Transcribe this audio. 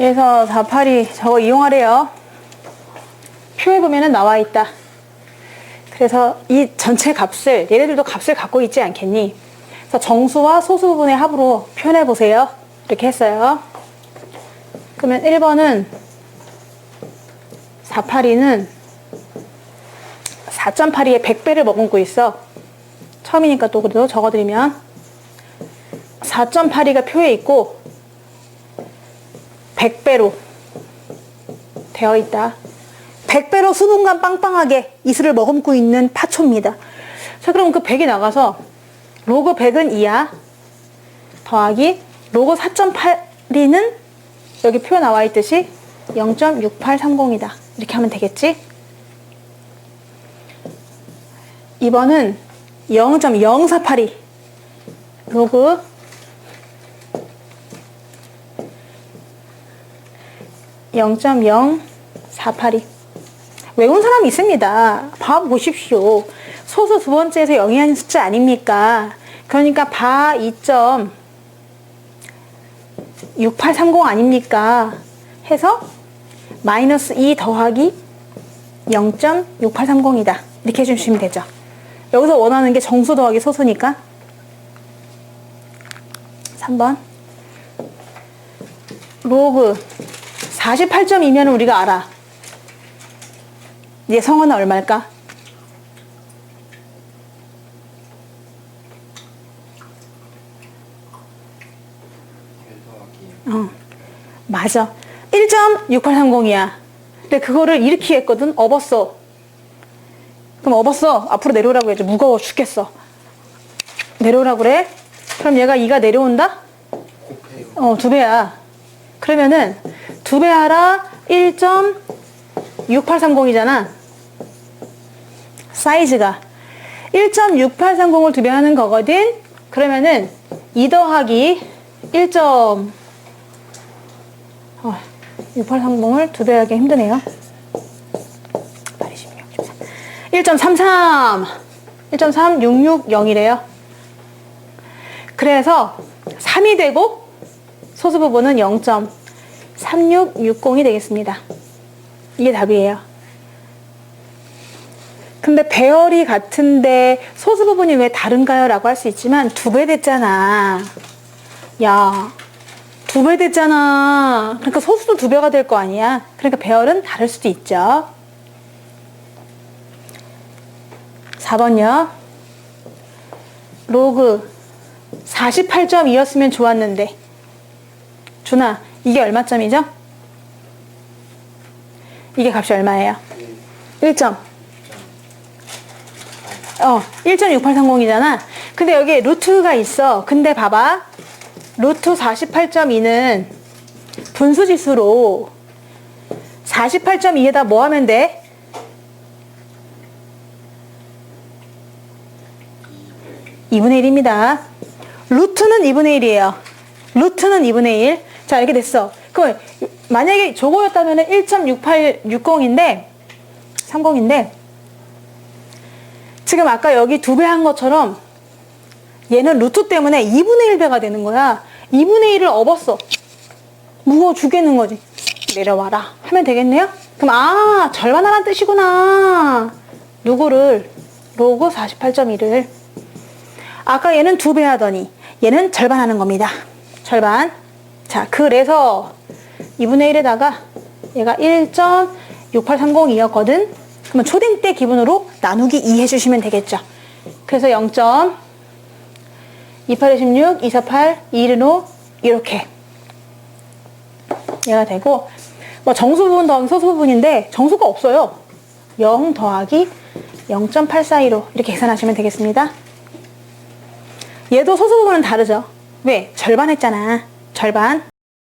그래서 48이 저거 이용하래요. 표에 보면은 나와 있다. 그래서 이 전체 값을 얘네들도 값을 갖고 있지 않겠니? 그래서 정수와 소수 부분의 합으로 표현해 보세요. 이렇게 했어요. 그러면 1번은 482는 4.82에 100배를 머금고 있어. 처음이니까 또 그래도 적어드리면 4.82가 표에 있고 100배로 되어 있다. 100배로 수분감 빵빵하게 이슬을 머금고 있는 파초입니다. 자, 그럼 그 100이 나가서 로그 100은 2야. 더하기 로그 4.82는 여기 표 나와 있듯이 0.6830이다. 이렇게 하면 되겠지? 2번은 0.0482 로그 0.0482 외운 사람이 있습니다. 봐 보십시오. 소수 두 번째에서 영이하는 숫자 아닙니까? 그러니까 바 2.6830 아닙니까? 해서 마이너스 2 더하기 0.6830이다. 이렇게 해주시면 되죠. 여기서 원하는 게 정수 더하기 소수니까 3번 로그 48.2면 우리가 알아. 얘 성어는 얼마일까? 어, 맞아. 1.6830이야. 근데 그거를 이렇게 했거든. 업었어. 그럼 업었어. 앞으로 내려오라고 해야지. 무거워 죽겠어. 내려오라고 그래? 그럼 얘가 2가 내려온다? 어, 두 배야. 그러면은 두 배 하라 1.6830이잖아. 사이즈가 1.6830을 두 배 하는 거거든. 그러면은 2 더하기 1. 어, 6830을 두 배 하기 힘드네요. 8, 16, 13. 1.33. 1.3660이래요. 그래서 3이 되고 소수 부분은 0.3660이 되겠습니다. 이게 답이에요. 근데 배열이 같은데 소수 부분이 왜 다른가요? 라고 할 수 있지만 두 배 됐잖아. 야, 두 배 됐잖아. 그러니까 소수도 두 배가 될 거 아니야. 그러니까 배열은 다를 수도 있죠. 4번요. 로그 48.2였으면 좋았는데. 준아, 이게 얼마점이죠? 이게 값이 얼마예요? 1점. 어, 1.6830이잖아. 근데 여기 루트가 있어. 근데 봐봐. 루트 48.2는 분수지수로 48.2에다 뭐 하면 돼? 이분의 1입니다. 루트는 2분의 1이에요. 루트는 2분의 1. 자, 이렇게 됐어. 그럼 만약에 저거였다면 1.6860인데 30인데 지금 아까 여기 두 배 한 것처럼 얘는 루트 때문에 2분의 1배가 되는 거야. 2분의 1을 업었어. 무거워 죽겠는 거지. 내려와라. 하면 되겠네요? 그럼, 아, 절반하란 뜻이구나. 누구를? 로그 48.1을. 아까 얘는 두 배 하더니 얘는 절반 하는 겁니다. 절반. 자, 그래서 2분의 1에다가 얘가 1.6830이었거든. 그러면 초딩 때 기분으로 나누기 2 해주시면 되겠죠. 그래서 0. 28, 26, 248, 215 이렇게 얘가 되고 뭐 정수 부분 더하기 소수 부분인데 정수가 없어요. 0 더하기 0.842로 이렇게 계산하시면 되겠습니다. 얘도 소수 부분은 다르죠. 왜? 절반 했잖아. 절반.